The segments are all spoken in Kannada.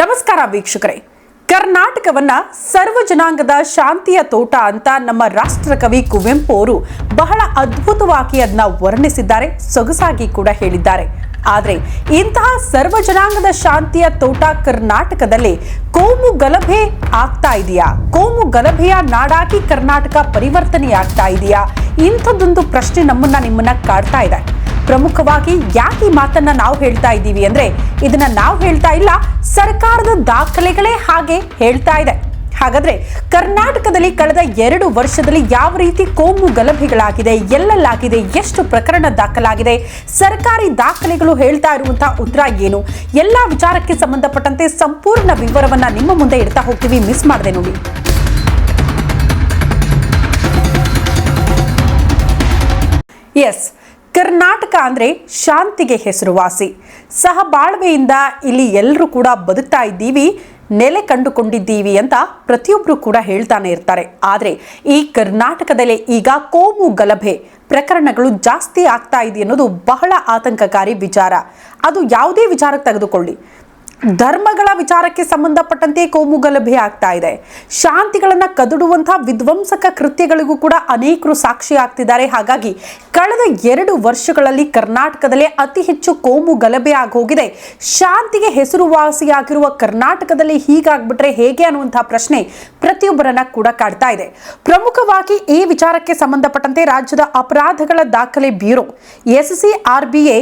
ನಮಸ್ಕಾರ ವೀಕ್ಷಕರೇ. ಕರ್ನಾಟಕವನ್ನ ಸರ್ವ ಜನಾಂಗದ ಶಾಂತಿಯ ತೋಟ ಅಂತ ನಮ್ಮ ರಾಷ್ಟ್ರಕವಿ ಕುವೆಂಪು ಅವರು ಬಹಳ ಅದ್ಭುತವಾಗಿ ಅದನ್ನ ವರ್ಣಿಸಿದ್ದಾರೆ, ಸೊಗಸಾಗಿ ಕೂಡ ಹೇಳಿದ್ದಾರೆ. ಆದರೆ ಇಂತಹ ಸರ್ವ ಜನಾಂಗದ ಶಾಂತಿಯ ತೋಟ ಕರ್ನಾಟಕದಲ್ಲಿ ಕೋಮು ಗಲಭೆ ಆಗ್ತಾ ಇದೆಯಾ? ಕೋಮು ಗಲಭೆಯ ನಾಡಾಗಿ ಕರ್ನಾಟಕ ಪರಿವರ್ತನೆಯಾಗ್ತಾ ಇದೆಯಾ? ಇಂಥದ್ದೊಂದು ಪ್ರಶ್ನೆ ನಮ್ಮನ್ನ ನಿಮ್ಮನ್ನ ಕಾಡ್ತಾ ಇದೆ. ಪ್ರಮುಖವಾಗಿ ಯಾಕೆ ಈ ಮಾತನ್ನ ನಾವು ಹೇಳ್ತಾ ಇದ್ದೀವಿ ಅಂದ್ರೆ ಇದನ್ನ ನಾವು ಹೇಳ್ತಾ ಇಲ್ಲ, ಸರ್ಕಾರದ ದಾಖಲೆಗಳೇ ಹಾಗೆ ಹೇಳ್ತಾ ಇದೆ. ಹಾಗಾದ್ರೆ ಕರ್ನಾಟಕದಲ್ಲಿ ಕಳೆದ ಎರಡು ವರ್ಷದಲ್ಲಿ ಯಾವ ರೀತಿ ಕೋಮು ಗಲಭೆಗಳಾಗಿದೆ, ಎಲ್ಲಲ್ಲಾಗಿದೆ, ಎಷ್ಟು ಪ್ರಕರಣ ದಾಖಲಾಗಿದೆ, ಸರ್ಕಾರಿ ದಾಖಲೆಗಳು ಹೇಳ್ತಾ ಇರುವಂತಹ ಉತ್ತರ ಏನು, ಎಲ್ಲ ವಿಚಾರಕ್ಕೆ ಸಂಬಂಧಪಟ್ಟಂತೆ ಸಂಪೂರ್ಣ ವಿವರವನ್ನ ನಿಮ್ಮ ಮುಂದೆ ಇಡ್ತಾ ಹೋಗ್ತೀವಿ. ಮಿಸ್ ಮಾಡದೆ ನೋಡಿ. ಎಸ್ ಕರ್ನಾಟಕ ಅಂದ್ರೆ ಶಾಂತಿಗೆ ಹೆಸರುವಾಸಿ. ಸಹ ಬಾಳ್ವೆಯಿಂದ ಇಲ್ಲಿ ಎಲ್ಲರೂ ಕೂಡ ಬದುಕ್ತಾ ಇದ್ದೀವಿ, ನೆಲೆ ಕಂಡುಕೊಂಡಿದ್ದೀವಿ ಅಂತ ಪ್ರತಿಯೊಬ್ಬರು ಕೂಡ ಹೇಳ್ತಾನೆ ಇರ್ತಾರೆ. ಆದರೆ ಈ ಕರ್ನಾಟಕದಲ್ಲಿ ಈಗ ಕೋಮು ಗಲಭೆ ಪ್ರಕರಣಗಳು ಜಾಸ್ತಿ ಆಗ್ತಾ ಇದೆ ಅನ್ನೋದು ಬಹಳ ಆತಂಕಕಾರಿ ವಿಚಾರ. ಅದು ಯಾವುದೇ ವಿಚಾರಕ್ಕೆ ತೆಗೆದುಕೊಳ್ಳಿ. ಧರ್ಮಗಳ ವಿಚಾರಕ್ಕೆ ಸಂಬಂಧಪಟ್ಟಂತೆ ಕೋಮು ಗಲಭೆ ಆಗ್ತಾ ಇದೆ. ಶಾಂತಿಗಳನ್ನ ಕದಡುವಂತಹ ವಿಧ್ವಂಸಕ ಕೃತ್ಯಗಳಿಗೂ ಕೂಡ ಅನೇಕರು ಸಾಕ್ಷಿ ಆಗ್ತಿದ್ದಾರೆ. ಹಾಗಾಗಿ ಕಳೆದ ಎರಡು ವರ್ಷಗಳಲ್ಲಿ ಕರ್ನಾಟಕದಲ್ಲೇ ಅತಿ ಹೆಚ್ಚು ಕೋಮು ಗಲಭೆ ಆಗೋಗಿದೆ ಶಾಂತಿಗೆ ಹೆಸರುವಾಸಿಯಾಗಿರುವ ಕರ್ನಾಟಕದಲ್ಲಿ ಹೀಗಾಗ್ಬಿಟ್ರೆ ಹೇಗೆ ಅನ್ನುವಂತಹ ಪ್ರಶ್ನೆ ಪ್ರತಿಯೊಬ್ಬರನ್ನ ಕೂಡ ಕಾಡ್ತಾ ಇದೆ. ಪ್ರಮುಖವಾಗಿ ಈ ವಿಚಾರಕ್ಕೆ ಸಂಬಂಧಪಟ್ಟಂತೆ ರಾಜ್ಯದ ಅಪರಾಧಗಳ ದಾಖಲೆ bureau S C R B A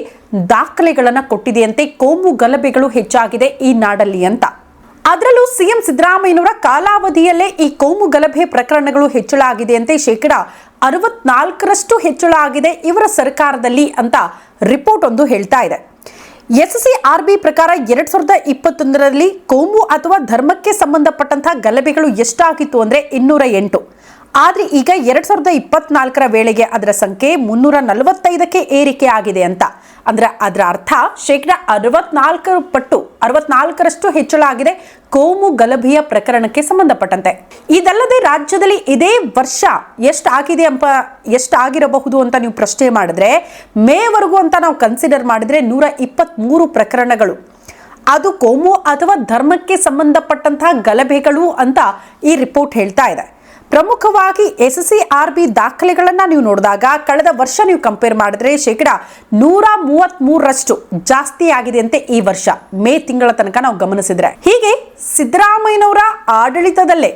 ದಾಖಲೆಗಳನ್ನು ಕೊಟ್ಟಿದೆಯಂತೆ ಕೋಮು ಗಲಭೆಗಳು ಹೆಚ್ಚಾಗಿದೆ ಈ ನಾಡಲ್ಲಿ ಅಂತ. ಅದರಲ್ಲೂ ಸಿಎಂ ಸಿದ್ದರಾಮಯ್ಯನವರ ಕಾಲಾವಧಿಯಲ್ಲೇ ಈ ಕೋಮು ಗಲಭೆ ಪ್ರಕರಣಗಳು ಹೆಚ್ಚಳ ಆಗಿದೆಯಂತೆ ಶೇಕಡ ಅರವತ್ನಾಲ್ಕರಷ್ಟು ಹೆಚ್ಚಳ ಆಗಿದೆ ಇವರ ಸರ್ಕಾರದಲ್ಲಿ ಅಂತ ರಿಪೋರ್ಟ್ ಒಂದು ಹೇಳ್ತಾ ಇದೆ. ಎಸ್ ಸಿ ಆರ್ ಬಿ ಪ್ರಕಾರ ಎರಡ್ ಸಾವಿರದ ಇಪ್ಪತ್ತೊಂದರಲ್ಲಿ ಕೋಮು ಅಥವಾ ಧರ್ಮಕ್ಕೆ ಸಂಬಂಧಪಟ್ಟಂತಹ ಗಲಭೆಗಳು ಎಷ್ಟಾಗಿತ್ತು ಅಂದ್ರೆ ಇನ್ನೂರ ಎಂಟು. ಆದ್ರೆ ಈಗ ಎರಡು ಸಾವಿರದ ಇಪ್ಪತ್ನಾಲ್ಕರ ವೇಳೆಗೆ ಅದರ ಸಂಖ್ಯೆ ಮುನ್ನೂರ ನಲವತ್ತೈದಕ್ಕೆ ಏರಿಕೆ ಆಗಿದೆ ಅಂತ. ಅಂದ್ರೆ ಅದರ ಅರ್ಥ ಶೇಕಡ ಅರವತ್ನಾಲ್ಕರ ಪಟ್ಟು ಅರವತ್ನಾಲ್ಕರಷ್ಟು ಹೆಚ್ಚಳ ಆಗಿದೆ ಕೋಮು ಗಲಭೆಯ ಪ್ರಕರಣಕ್ಕೆ ಸಂಬಂಧಪಟ್ಟಂತೆ. ಇದಲ್ಲದೆ ರಾಜ್ಯದಲ್ಲಿ ಇದೇ ವರ್ಷ ಎಷ್ಟಾಗಿದೆ ಅಂತ ಎಷ್ಟಾಗಿರಬಹುದು ಅಂತ ನೀವು ಪ್ರಶ್ನೆ ಮಾಡಿದ್ರೆ ಮೇವರೆಗೂ ಅಂತ ನಾವು ಕನ್ಸಿಡರ್ ಮಾಡಿದ್ರೆ ನೂರ ಇಪ್ಪತ್ತ್ಮೂರು ಪ್ರಕರಣಗಳು. ಅದು ಕೋಮು ಅಥವಾ ಧರ್ಮಕ್ಕೆ ಸಂಬಂಧಪಟ್ಟಂತಹ ಗಲಭೆಗಳು ಅಂತ ಈ ರಿಪೋರ್ಟ್ ಹೇಳ್ತಾ ಇದೆ. ಪ್ರಮುಖವಾಗಿ ಎಸ್ ಸಿ ಆರ್ ಬಿ ದಾಖಲೆಗಳನ್ನು ನೀವು ನೋಡಿದಾಗ ಕಳೆದ ವರ್ಷ ನೀವು ಕಂಪೇರ್ ಮಾಡಿದ್ರೆ ಶೇಕಡ ನೂರ ಮೂವತ್ತ್ ಮೂರರಷ್ಟು ಜಾಸ್ತಿ ಆಗಿದೆ ಅಂತೆ ಈ ವರ್ಷ, ಮೇ ತಿಂಗಳ ತನಕ ನಾವು ಗಮನಿಸಿದ್ರೆ. ಹೀಗೆ ಸಿದ್ದರಾಮಯ್ಯನವರ ಆಡಳಿತದಲ್ಲೇ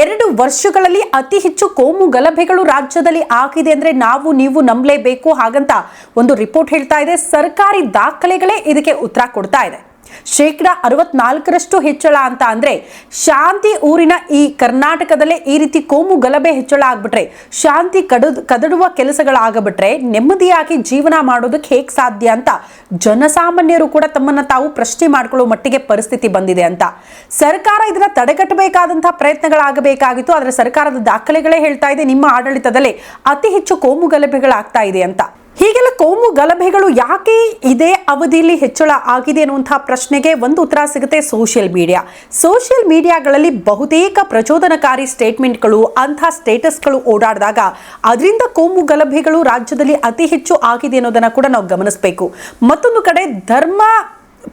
ಎರಡು ವರ್ಷಗಳಲ್ಲಿ ಅತಿ ಹೆಚ್ಚು ಕೋಮು ಗಲಭೆಗಳು ರಾಜ್ಯದಲ್ಲಿ ಆಗಿದೆ ಅಂದ್ರೆ ನಾವು ನೀವು ನಂಬಲೇಬೇಕು ಹಾಗಂತ ಒಂದು ರಿಪೋರ್ಟ್ ಹೇಳ್ತಾ ಇದೆ. ಸರ್ಕಾರಿ ದಾಖಲೆಗಳೇ ಇದಕ್ಕೆ ಉತ್ತರ ಕೊಡ್ತಾ ಇದೆ. ಶೇಕಡ ಅರವತ್ನಾಲ್ಕರಷ್ಟು ಹೆಚ್ಚಳ ಅಂತ ಅಂದ್ರೆ ಶಾಂತಿ ಊರಿನ ಈ ಕರ್ನಾಟಕದಲ್ಲೇ ಈ ರೀತಿ ಕೋಮು ಗಲಭೆ ಹೆಚ್ಚಳ ಆಗ್ಬಿಟ್ರೆ, ಶಾಂತಿ ಕಡದು, ಕದಡುವ ಕೆಲಸಗಳಾಗಬಿಟ್ರೆ ನೆಮ್ಮದಿಯಾಗಿ ಜೀವನ ಮಾಡೋದಕ್ಕೆ ಹೇಗೆ ಸಾಧ್ಯ ಅಂತ ಜನಸಾಮಾನ್ಯರು ಕೂಡ ತಮ್ಮನ್ನ ತಾವು ಪ್ರಶ್ನೆ ಮಾಡ್ಕೊಳ್ಳೋ ಮಟ್ಟಿಗೆ ಪರಿಸ್ಥಿತಿ ಬಂದಿದೆ ಅಂತ. ಸರ್ಕಾರ ಇದನ್ನ ತಡೆಗಟ್ಟಬೇಕಾದಂತಹ ಪ್ರಯತ್ನಗಳಾಗಬೇಕಾಗಿತ್ತು. ಆದರೆ ಸರ್ಕಾರದ ದಾಖಲೆಗಳೇ ಹೇಳ್ತಾ ಇದೆ, ನಿಮ್ಮ ಆಡಳಿತದಲ್ಲೇ ಅತಿ ಹೆಚ್ಚು ಕೋಮು ಗಲಭೆಗಳಾಗ್ತಾ ಇದೆ ಅಂತ. ಹೀಗೆಲ್ಲ ಕೋಮು ಗಲಭೆಗಳು ಯಾಕೆ ಇದೇ ಅವಧಿಯಲ್ಲಿ ಹೆಚ್ಚಳ ಆಗಿದೆ ಅನ್ನುವಂತಹ ಪ್ರಶ್ನೆಗೆ ಒಂದು ಉತ್ತರ ಸಿಗುತ್ತೆ ಸೋಷಿಯಲ್ ಮೀಡಿಯಾ. ಸೋಷಿಯಲ್ ಮೀಡಿಯಾಗಳಲ್ಲಿ ಬಹುತೇಕ ಪ್ರಚೋದನಕಾರಿ ಸ್ಟೇಟ್ಮೆಂಟ್ಗಳು, ಅಂಥ ಸ್ಟೇಟಸ್ಗಳು ಓಡಾಡಿದಾಗ ಅದರಿಂದ ಕೋಮು ಗಲಭೆಗಳು ರಾಜ್ಯದಲ್ಲಿ ಅತಿ ಹೆಚ್ಚು ಆಗಿದೆ ಅನ್ನೋದನ್ನು ಕೂಡ ನಾವು ಗಮನಿಸಬೇಕು. ಮತ್ತೊಂದು ಕಡೆ ಧರ್ಮ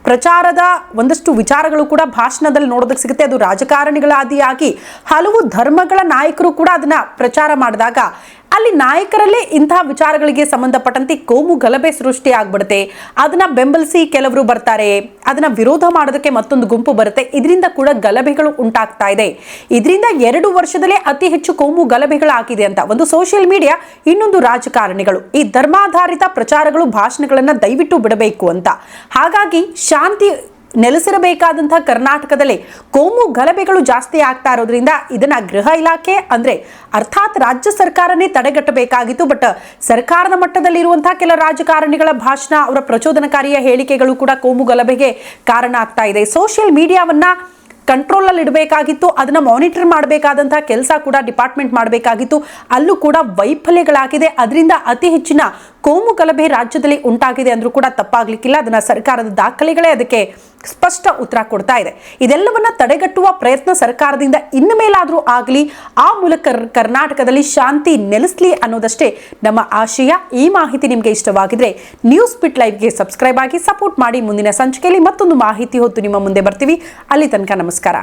ಪ್ರಚಾರದ ಒಂದಷ್ಟು ವಿಚಾರಗಳು ಕೂಡ ಭಾಷಣದಲ್ಲಿ ನೋಡೋದಕ್ಕೆ ಸಿಗುತ್ತೆ. ಅದು ರಾಜಕಾರಣಿಗಳ ಆದಿಯಾಗಿ ಹಲವು ಧರ್ಮಗಳ ನಾಯಕರು ಕೂಡ ಅದನ್ನು ಪ್ರಚಾರ ಮಾಡಿದಾಗ ಅಲ್ಲಿ ನಾಯಕರಲ್ಲೇ ಇಂತಹ ವಿಚಾರಗಳಿಗೆ ಸಂಬಂಧಪಟ್ಟಂತೆ ಕೋಮು ಗಲಭೆ ಸೃಷ್ಟಿ ಆಗ್ಬಿಡುತ್ತೆ ಅದನ್ನ ಬೆಂಬಲಿಸಿ ಕೆಲವರು ಬರ್ತಾರೆ. ಅದನ್ನ ವಿರೋಧ ಮಾಡೋದಕ್ಕೆ ಮತ್ತೊಂದು ಗುಂಪು ಬರುತ್ತೆ. ಇದರಿಂದ ಕೂಡ ಗಲಭೆಗಳು ಉಂಟಾಗ್ತಾ ಇದೆ. ಇದರಿಂದ ಎರಡು ವರ್ಷದಲ್ಲೇ ಅತಿ ಹೆಚ್ಚು ಕೋಮು ಗಲಭೆಗಳಾಗಿದೆ ಅಂತ. ಒಂದು ಸೋಷಿಯಲ್ ಮೀಡಿಯಾ, ಇನ್ನೊಂದು ರಾಜಕಾರಣಿಗಳು. ಈ ಧರ್ಮಾಧಾರಿತ ಪ್ರಚಾರಗಳು ಭಾಷಣಗಳನ್ನ ದಯವಿಟ್ಟು ಬಿಡಬೇಕು ಅಂತ. ಹಾಗಾಗಿ ಶಾಂತಿ ನೆಲೆಸಿರಬೇಕಾದಂತಹ ಕರ್ನಾಟಕದಲ್ಲಿ ಕೋಮು ಗಲಭೆಗಳು ಜಾಸ್ತಿ ಆಗ್ತಾ ಇರೋದ್ರಿಂದ ಇದನ್ನ ಗೃಹ ಇಲಾಖೆ ಅಂದ್ರೆ ಅರ್ಥಾತ್ ರಾಜ್ಯ ಸರ್ಕಾರನೇ ತಡೆಗಟ್ಟಬೇಕಾಗಿತ್ತು. ಬಟ್ ಸರ್ಕಾರದ ಮಟ್ಟದಲ್ಲಿರುವಂತಹ ಕೆಲ ರಾಜಕಾರಣಿಗಳ ಭಾಷಣ, ಅವರ ಪ್ರಚೋದನಕಾರಿಯ ಹೇಳಿಕೆಗಳು ಕೂಡ ಕೋಮು ಗಲಭೆಗೆ ಕಾರಣ ಆಗ್ತಾ ಇದೆ. ಸೋಷಿಯಲ್ ಮೀಡಿಯಾವನ್ನ ಕಂಟ್ರೋಲ್ ಅಲ್ಲಿ ಇಡಬೇಕಾಗಿತ್ತು. ಅದನ್ನ ಮಾನಿಟರ್ ಮಾಡಬೇಕಾದಂತಹ ಕೆಲಸ ಕೂಡ ಡಿಪಾರ್ಟ್ಮೆಂಟ್ ಮಾಡಬೇಕಾಗಿತ್ತು. ಅಲ್ಲೂ ಕೂಡ ವೈಫಲ್ಯಗಳಾಗಿದೆ. ಅದರಿಂದ ಅತಿ ಹೆಚ್ಚಿನ ಕೋಮು ಗಲಭೆ ರಾಜ್ಯದಲ್ಲಿ ಉಂಟಾಗಿದೆ ಅಂದ್ರೂ ಕೂಡ ತಪ್ಪಾಗ್ಲಿಕ್ಕಿಲ್ಲ. ಅದನ್ನ ಸರ್ಕಾರದ ದಾಖಲೆಗಳೇ ಅದಕ್ಕೆ ಸ್ಪಷ್ಟ ಉತ್ತರ ಕೊಡ್ತಾ ಇದೆ. ಇದೆಲ್ಲವನ್ನ ತಡೆಗಟ್ಟುವ ಪ್ರಯತ್ನ ಸರ್ಕಾರದಿಂದ ಇನ್ನು ಮೇಲಾದರೂ ಆಗಲಿ, ಆ ಮೂಲಕ ಕರ್ನಾಟಕದಲ್ಲಿ ಶಾಂತಿ ನೆಲೆಸಲಿ ಅನ್ನೋದಷ್ಟೇ ನಮ್ಮ ಆಶಯ. ಈ ಮಾಹಿತಿ ನಿಮಗೆ ಇಷ್ಟವಾಗಿದ್ರೆ ನ್ಯೂಸ್ ಪಿಟ್ ಲೈವ್ಗೆ ಸಬ್ಸ್ಕ್ರೈಬ್ ಆಗಿ ಸಪೋರ್ಟ್ ಮಾಡಿ. ಮುಂದಿನ ಸಂಚಿಕೆಯಲ್ಲಿ ಮತ್ತೊಂದು ಮಾಹಿತಿ ಹೊತ್ತು ನಿಮ್ಮ ಮುಂದೆ ಬರ್ತೀವಿ. ಅಲ್ಲಿ ತನಕ ನಮಸ್ಕಾರ.